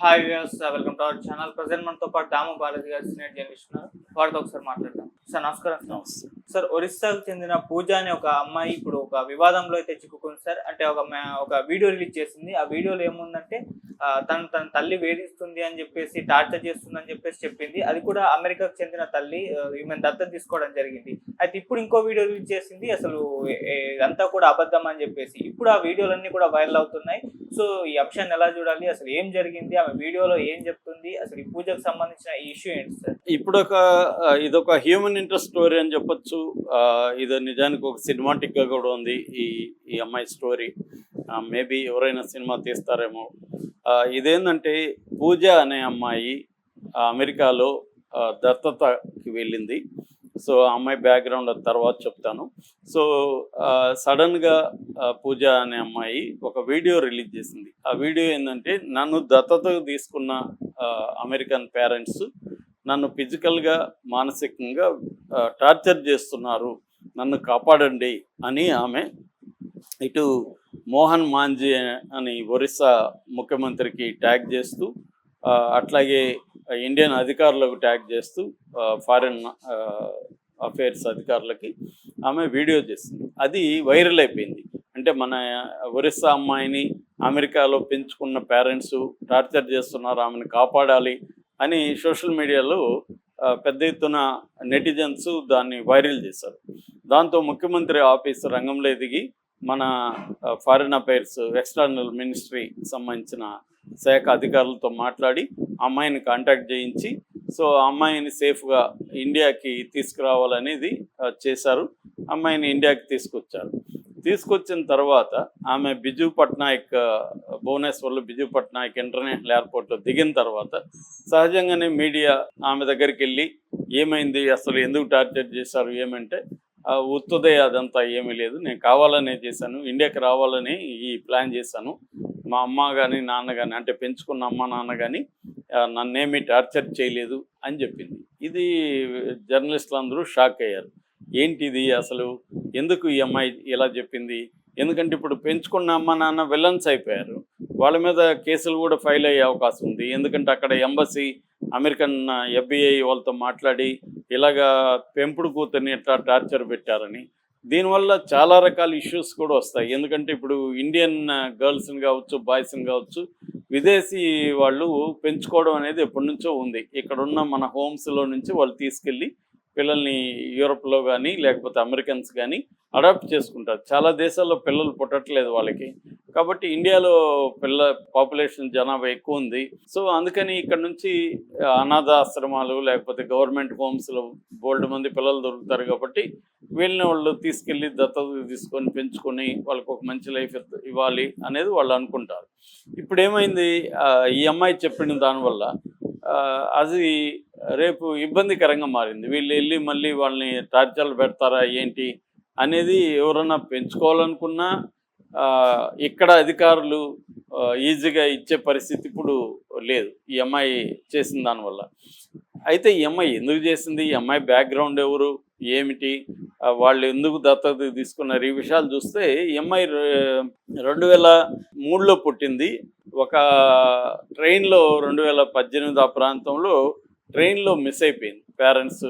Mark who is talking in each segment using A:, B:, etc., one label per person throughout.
A: Hi views welcome to our channel present మనతో పాటు దాము బాలాజీ గారు సీనియర్ జర్నలిస్ట్ ఉన్నారు. వారితో ఒకసారి మాట్లాడదాం. సార్ నమస్కారం
B: నమస్తే.
A: సార్ ఒరిస్సాకు చెందిన పూజ అనే ఒక అమ్మాయి ఇప్పుడు ఒక వివాదంలో అయితే చిక్కుకుంది సార్. అంటే ఒక ఒక వీడియో రిలీజ్ చేసింది. ఆ వీడియోలో ఏముందంటే తను తన తల్లి వేధిస్తుంది అని చెప్పేసి టార్చర్ చేస్తుంది అని చెప్పేసి చెప్పింది. అది కూడా అమెరికాకు చెందిన తల్లి ఈమెను దత్తత తీసుకోవడం జరిగింది. అయితే ఇప్పుడు ఇంకో వీడియో రిలీజ్ చేసింది. అసలు ఇదంతా కూడా అబద్ధం అని చెప్పేసి. ఇప్పుడు ఆ వీడియోలన్నీ కూడా వైరల్ అవుతున్నాయి. సో ఈ అంశాన్ని ఎలా చూడాలి? అసలు ఏం జరిగింది? ఆమె వీడియోలో ఏం చెప్తుంది? అసలు ఈ పూజకు సంబంధించిన ఇష్యూ ఏంటి సార్
B: ఇప్పుడు ఒక ఇదొక హ్యూమన్ ఇంట్రెస్ట్ స్టోరీ అని చెప్పొచ్చు. ఇది నిజానికి ఒక సినిమాటిక్గా కూడా ఉంది ఈ ఈ అమ్మాయి స్టోరీ మేబీ ఎవరైనా సినిమా తీస్తారేమో. ఆ, ఇదేంటంటే పూజ అనే అమ్మాయి అమెరికాలో దత్తతకి వెళ్ళింది. సో ఆ అమ్మాయి బ్యాక్గ్రౌండ్ తర్వాత చెప్తాను. సో సడన్గా పూజ అనే అమ్మాయి ఒక వీడియో రిలీజ్ చేసింది. ఆ వీడియో ఏంటంటే నన్ను దత్తత తీసుకున్న అమెరికన్ పేరెంట్స్ నన్ను ఫిజికల్గా మానసికంగా టార్చర్ చేస్తున్నారు. నన్ను కాపాడండి అని ఆమె ఇటు మోహన్ మాంజీ అని ఒరిస్సా ముఖ్యమంత్రికి ట్యాగ్ చేస్తూ అట్లాగే ఇండియన్ అధికారులకు ట్యాగ్ చేస్తూ ఫారిన్ అఫైర్స్ అధికారులకి ఆమె వీడియో చేసింది అది వైరల్ అయిపోయింది. అంటే మన ఒరిస్సా అమ్మాయిని అమెరికాలో పెంచుకున్న పేరెంట్స్ టార్చర్ చేస్తున్నారు ఆమెను కాపాడాలి అని సోషల్ మీడియాలో పెద్ద ఎత్తున నెటిజన్స్ దాన్ని వైరల్ చేశారు. దాంతో ముఖ్యమంత్రి ఆఫీస్ రంగంలో ఎదిగి మన ఫారిన్ అఫైర్స్ ఎక్స్టర్నల్ మినిస్ట్రీ సంబంధించిన శాఖ అధికారులతో మాట్లాడి అమ్మాయిని కాంటాక్ట్ చేయించి సో ఆ అమ్మాయిని సేఫ్గా ఇండియాకి తీసుకురావాలనేది చేశారు. అమ్మాయిని ఇండియాకి తీసుకొచ్చారు. తీసుకొచ్చిన తర్వాత ఆమె బిజు పట్నాయక్ భువనేశ్వర్లో బిజు పట్నాయక్ ఇంటర్నేషనల్ ఎయిర్పోర్ట్లో దిగిన తర్వాత సహజంగానే మీడియా ఆమె దగ్గరికి వెళ్ళి ఏమైంది అసలు ఎందుకు టార్చర్ చేశారు ఏమంటే ఉత్తుదే అదంతా ఏమీ లేదు. నేను కావాలనే చేశాను. ఇండియాకి రావాలని ఈ ప్లాన్ చేశాను. మా అమ్మ కానీ నాన్న కానీ అంటే పెంచుకున్న అమ్మ నాన్న కానీ నన్నేమీ టార్చర్ చేయలేదు అని చెప్పింది. ఇది జర్నలిస్టులు అందరూ షాక్ అయ్యారు. ఏంటిది అసలు? ఎందుకు ఈ అమ్మాయి ఇలా చెప్పింది? ఎందుకంటే ఇప్పుడు పెంచుకున్న అమ్మ నాన్న విలన్స్ అయిపోయారు. వాళ్ళ మీద కేసులు కూడా ఫైల్ అయ్యే అవకాశం ఉంది. ఎందుకంటే అక్కడ ఎంబసీ అమెరికన్ ఎఫ్బిఐ వాళ్ళతో మాట్లాడి ఇలాగా పెంపుడు కూతుర్ని ఇట్లా టార్చర్ పెట్టారని. దీనివల్ల చాలా రకాల ఇష్యూస్ కూడా వస్తాయి. ఎందుకంటే ఇప్పుడు ఇండియన్ గర్ల్స్ని కావచ్చు బాయ్స్ని కావచ్చు విదేశీ వాళ్ళు పెంచుకోవడం అనేది ఎప్పటి నుంచో ఉంది. ఇక్కడున్న మన హోమ్స్లో నుంచి వాళ్ళు తీసుకెళ్ళి పిల్లల్ని యూరప్లో కానీ లేకపోతే అమెరికన్స్ కానీ అడాప్ట్ చేసుకుంటారు. చాలా దేశాల్లో పిల్లలు పుట్టట్లేదు వాళ్ళకి. కాబట్టి ఇండియాలో పిల్ల పాపులేషన్ జనాభా ఎక్కువ ఉంది. సో అందుకని ఇక్కడ నుంచి అనాథ ఆశ్రమాలు లేకపోతే గవర్నమెంట్ హోమ్స్లో బోల్డ్ మంది పిల్లలు దొరుకుతారు కాబట్టి వీళ్ళని వాళ్ళు తీసుకెళ్ళి దత్తత తీసుకొని పెంచుకొని వాళ్ళకి ఒక మంచి లైఫ్ ఇవ్వాలి అనేది వాళ్ళు అనుకుంటారు. ఇప్పుడు ఏమైంది ఈ అమ్మాయి చెప్పిన దానివల్ల అది రేపు ఇబ్బందికరంగా మారింది. వీళ్ళు వెళ్ళి మళ్ళీ వాళ్ళని టార్చర్లు పెడతారా ఏంటి అనేది ఎవరన్నా పెంచుకోవాలనుకున్నా ఇక్కడ అధికారులు ఈజీగా ఇచ్చే పరిస్థితి ఇప్పుడు లేదు. ఈ అమ్మాయి చేసిన దానివల్ల. అయితే ఈ అమ్మాయి ఎందుకు చేసింది? ఈ అమ్మాయి బ్యాక్గ్రౌండ్ ఎవరు? ఏమిటి? వాళ్ళు ఎందుకు దత్తత తీసుకున్నారు? ఈ విషయాలు చూస్తే ఈ అమ్మాయి రెండు వేల మూడులో పుట్టింది. ఒక ట్రైన్లో రెండు వేల పద్దెనిమిది ఆ ప్రాంతంలో ట్రైన్లో మిస్ అయిపోయింది. పేరెంట్స్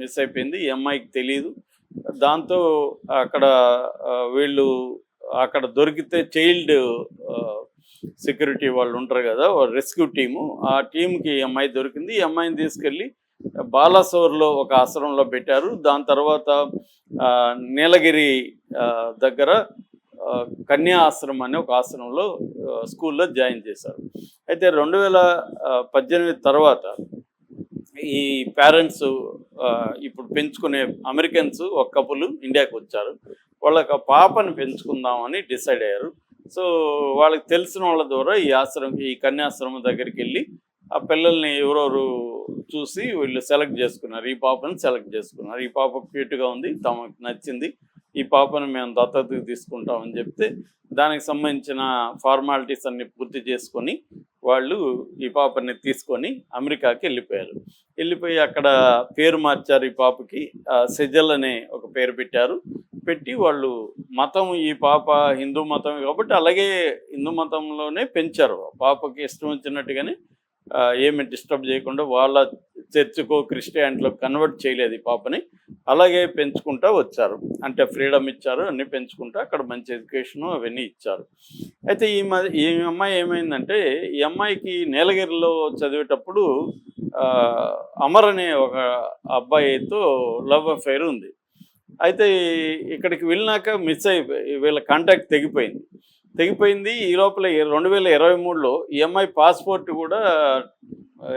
B: మిస్ అయిపోయింది. ఈ అమ్మాయికి తెలియదు దాంతో అక్కడ వీళ్ళు అక్కడ దొరికితే చైల్డ్ సెక్యూరిటీ వాళ్ళు ఉంటారు కదా రెస్క్యూ టీము. ఆ టీంకి ఈ అమ్మాయి దొరికింది. ఈ అమ్మాయిని తీసుకెళ్ళి బాలాసోర్లో ఒక ఆశ్రమంలో పెట్టారు. దాని తర్వాత నీలగిరి దగ్గర కన్యా ఆశ్రమం అనే ఒక ఆశ్రమంలో స్కూల్లో జాయిన్ చేశారు. అయితే రెండు వేల పద్దెనిమిది తర్వాత ఈ పేరెంట్స్ ఇప్పుడు పెంచుకునే అమెరికన్స్ ఒక ఇండియాకి వచ్చారు. వాళ్ళకి ఆ పాపని పెంచుకుందామని డిసైడ్ అయ్యారు. సో వాళ్ళకి తెలిసిన వాళ్ళ ద్వారా ఈ ఆశ్రమం ఈ కన్యాశ్రమం దగ్గరికి వెళ్ళి ఆ పిల్లల్ని ఎవరెవరు చూసి వీళ్ళు సెలెక్ట్ చేసుకున్నారు. ఈ పాపని సెలెక్ట్ చేసుకున్నారు. ఈ పాప క్యూట్గా ఉంది తమకు నచ్చింది. ఈ పాపను మేము దత్తతకు తీసుకుంటామని చెప్తే దానికి సంబంధించిన ఫార్మాలిటీస్ అన్ని పూర్తి చేసుకొని వాళ్ళు ఈ పాపని తీసుకొని అమెరికాకి వెళ్ళిపోయారు. వెళ్ళిపోయి అక్కడ పేరు మార్చారు ఈ పాపకి. సెజల్ అనే ఒక పేరు పెట్టారు. పెట్టి వాళ్ళు మతం ఈ పాప హిందూ మతం కాబట్టి అలాగే హిందూ మతంలోనే పెంచారు. పాపకి ఇష్టం వచ్చినట్టుగానే ఏమి డిస్టర్బ్ చేయకుండా వాళ్ళ చర్చ్కో క్రిస్టియానిటీలో కన్వర్ట్ చేయలేదు ఈ పాపని. అలాగే పెంచుకుంటా వచ్చారు. అంటే ఫ్రీడమ్ ఇచ్చారు అన్నీ పెంచుకుంటూ అక్కడ మంచి ఎడ్యుకేషను అవన్నీ ఇచ్చారు. అయితే ఈ మధ్య ఈ అమ్మాయి ఏమైందంటే ఈ అమ్మాయికి నీలగిరిలో చదివేటప్పుడు అమర్ అనే ఒక అబ్బాయితో లవ్ అఫైర్ ఉంది. అయితే ఇక్కడికి వెళ్ళినాక మిస్ అయిపోయి వీళ్ళ కాంటాక్ట్ తెగిపోయింది. తెగిపోయింది ఈ లోపల రెండు వేల ఇరవై మూడులో ఈ అమ్మాయి పాస్పోర్ట్ కూడా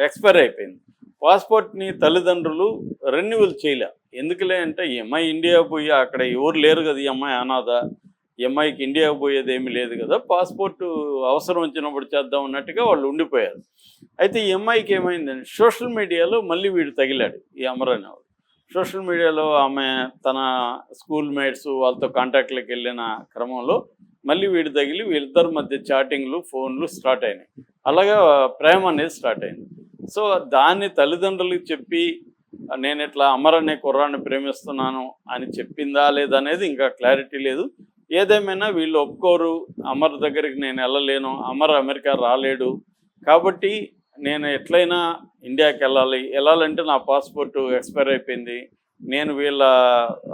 B: ఎక్స్పైర్ అయిపోయింది. పాస్పోర్ట్ని తల్లిదండ్రులు రెన్యువల్ చేయలే. ఎందుకులే అంటే ఈ అమ్మాయి ఇండియా పోయి అక్కడ ఎవరు లేరు కదా ఈ అమ్మాయి అనాథ. ఈ అమ్మాయికి ఇండియా పోయేది ఏమీ లేదు కదా. పాస్పోర్ట్ అవసరం వచ్చినప్పుడు చేద్దాం అన్నట్టుగా వాళ్ళు ఉండిపోయారు. అయితే ఈ అమ్మాయికి ఏమైందంటే సోషల్ మీడియాలో మళ్ళీ వీడు తగిలాడు ఈ అమరన్ వాడు సోషల్ మీడియాలో ఆమె తన స్కూల్ మేట్స్ వాళ్ళతో కాంటాక్ట్లోకి వెళ్ళిన క్రమంలో మళ్ళీ వీడు తగిలి వీళ్ళిద్దరి మధ్య చాటింగ్లు ఫోన్లు స్టార్ట్ అయినాయి. అలాగా ప్రేమ అనేది స్టార్ట్ అయింది. సో దాన్ని తల్లిదండ్రులకు చెప్పి నేను ఇట్లా అమర్ అనే కుర్రాన్ని ప్రేమిస్తున్నాను అని చెప్పిందా లేదనేది ఇంకా క్లారిటీ లేదు. ఏదేమైనా వీళ్ళు ఒప్పుకోరు అమర్ దగ్గరికి నేను వెళ్ళలేను అమర్ అమెరికా రాలేడు. కాబట్టి నేను ఎట్లయినా ఇండియాకి వెళ్ళాలి. వెళ్ళాలంటే నా పాస్పోర్ట్ ఎక్స్పైర్ అయిపోయింది. నేను వీళ్ళ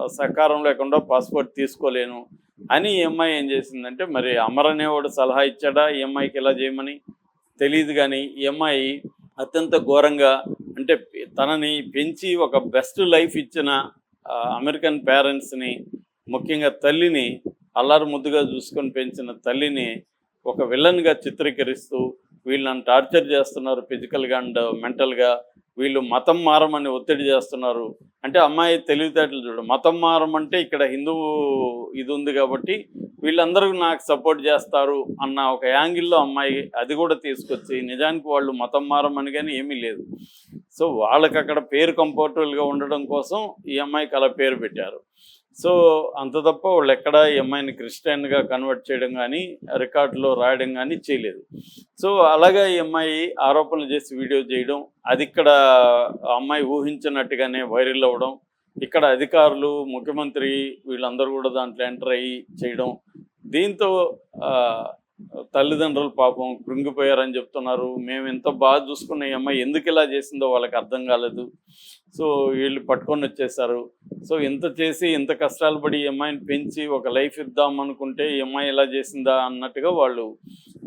B: సహకారం లేకుండా పాస్పోర్ట్ తీసుకోలేను అని ఈ ఏం చేసిందంటే మరి అమర్ అనేవాడు సలహా ఇచ్చాడా? ఈఎంఐకి ఎలా చేయమని? తెలియదు కానీ ఈ అత్యంత ఘోరంగా అంటే తనని పెంచి ఒక బెస్ట్ లైఫ్ ఇచ్చిన అమెరికన్ పేరెంట్స్ని ముఖ్యంగా తల్లిని అల్లారు ముద్దుగా చూసుకొని పెంచిన తల్లిని ఒక విలన్గా చిత్రీకరిస్తూ వీళ్ళని టార్చర్ చేస్తున్నారు ఫిజికల్గా అండ్ మెంటల్గా వీళ్ళు మతం మారమని ఒత్తిడి చేస్తున్నారు. అంటే అమ్మాయి తెలివితేటలు చూడు మతం మారమంటే ఇక్కడ హిందూ ఇది ఉంది కాబట్టి వీళ్ళందరూ నాకు సపోర్ట్ చేస్తారు అన్న ఒక యాంగిల్లో అమ్మాయి అది కూడా తీసుకొచ్చి నిజానికి వాళ్ళు మతం మారమని కానీ ఏమీ లేదు. సో వాళ్ళకి అక్కడ పేరు కంఫర్టబుల్గా ఉండడం కోసం ఈ అమ్మాయికి అలా పేరు పెట్టారు. సో అంత తప్ప వాళ్ళు ఎక్కడ ఈ అమ్మాయిని క్రిస్టియన్గా కన్వర్ట్ చేయడం కానీ రికార్డులో రాయడం కానీ చేయలేదు. సో అలాగా ఈ అమ్మాయి ఆరోపణలు చేసి వీడియో చేయడం అది ఇక్కడ ఆ అమ్మాయి ఊహించినట్టుగానే వైరల్ అవ్వడం ఇక్కడ అధికారులు ముఖ్యమంత్రి వీళ్ళందరూ కూడా దాంట్లో ఎంటర్ అయ్యి చేయడం. దీంతో తల్లిదండ్రులు పాపం కృంగిపోయారని చెప్తున్నారు. మేము ఎంత బాగా చూసుకున్న ఈ అమ్మాయి ఎందుకు ఇలా చేసిందో వాళ్ళకి అర్థం కాలేదు. సో వీళ్ళు పట్టుకొని వచ్చేసారు. సో ఇంత చేసి ఇంత కష్టాలు పడి ఈ అమ్మాయిని పెంచి ఒక లైఫ్ ఇద్దాం అనుకుంటే ఈ అమ్మాయి ఇలా చేసిందా అన్నట్టుగా వాళ్ళు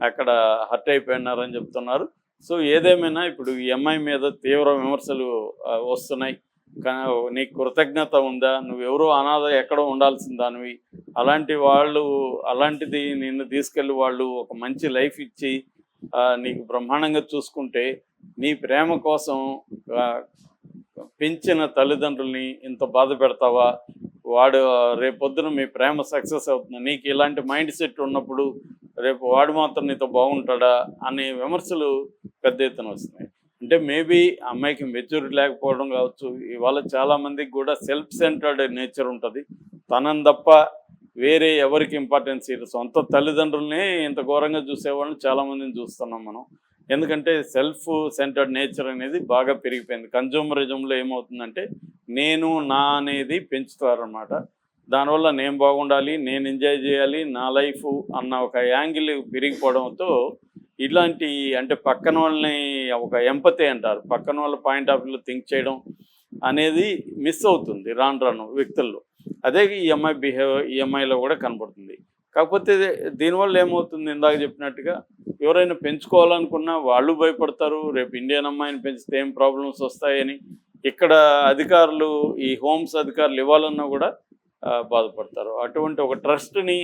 B: అక్కడ హర్ట్ అయిపోయినారని చెప్తున్నారు. సో ఏదేమైనా ఇప్పుడు ఈ అమ్మాయి మీద తీవ్ర విమర్శలు వస్తున్నాయి. నీకు కృతజ్ఞత ఉందా? నువ్వెవరో అనాథ ఎక్కడో ఉండాల్సిన దానివి. అలాంటి వాళ్ళు అలాంటిది నిన్ను తీసుకెళ్ళి వాళ్ళు ఒక మంచి లైఫ్ ఇచ్చి నీకు బ్రహ్మాండంగా చూసుకుంటే నీ ప్రేమ కోసం పెంచిన తల్లిదండ్రుల్ని ఇంత బాధ పెడతావా? వాడు రేపొద్దున మీ ప్రేమ సక్సెస్ అవుతుంది? నీకు ఇలాంటి మైండ్ సెట్ ఉన్నప్పుడు రేపు వాడు మాత్రం నీతో బాగుంటాడా? అనే విమర్శలు పెద్ద ఎత్తున వస్తున్నాయి. అంటే మేబీ అమ్మాయికి మెచ్యూరిటీ లేకపోవడం కావచ్చు. ఇవాళ చాలా మందికి కూడా సెల్ఫ్ సెంటర్డ్ నేచర్ ఉంటుంది. తనని తప్ప వేరే ఎవరికి ఇంపార్టెన్స్ ఇది సొంత తల్లిదండ్రులనే ఇంత ఘోరంగా చూసేవాళ్ళని చాలామందిని చూస్తున్నాం మనం. ఎందుకంటే సెల్ఫ్ సెంటర్డ్ నేచర్ అనేది బాగా పెరిగిపోయింది. కన్జ్యూమరిజంలో ఏమవుతుందంటే నేను నా అనేది పెంచుతారనమాట దానివల్ల నేను బాగుండాలి నేను ఎంజాయ్ చేయాలి నా లైఫ్ అన్న ఒక యాంగిల్ పెరిగిపోవడంతో ఇలాంటి అంటే పక్కన వాళ్ళని ఒక ఎంపతి అంటారు. పక్కన వాళ్ళ పాయింట్ ఆఫ్ వ్యూలో థింక్ చేయడం అనేది మిస్ అవుతుంది రాను రాను వ్యక్తుల్లో. అదే ఈ అమ్మాయి బిహేవ్ ఈ అమ్మాయిలో కూడా కనబడుతుంది. కాకపోతే దీనివల్ల ఏమవుతుంది ఇందాక చెప్పినట్టుగా ఎవరైనా పెంచుకోవాలనుకున్నా వాళ్ళు భయపడతారు. రేపు ఇండియన్ అమ్మాయిని పెంచితే ఏం ప్రాబ్లమ్స్ వస్తాయని ఇక్కడ అధికారులు ఈ హోమ్స్ అధికారులు ఇవ్వాలన్నా కూడా బాధపడతారు. అటువంటి ఒక ట్రస్ట్ని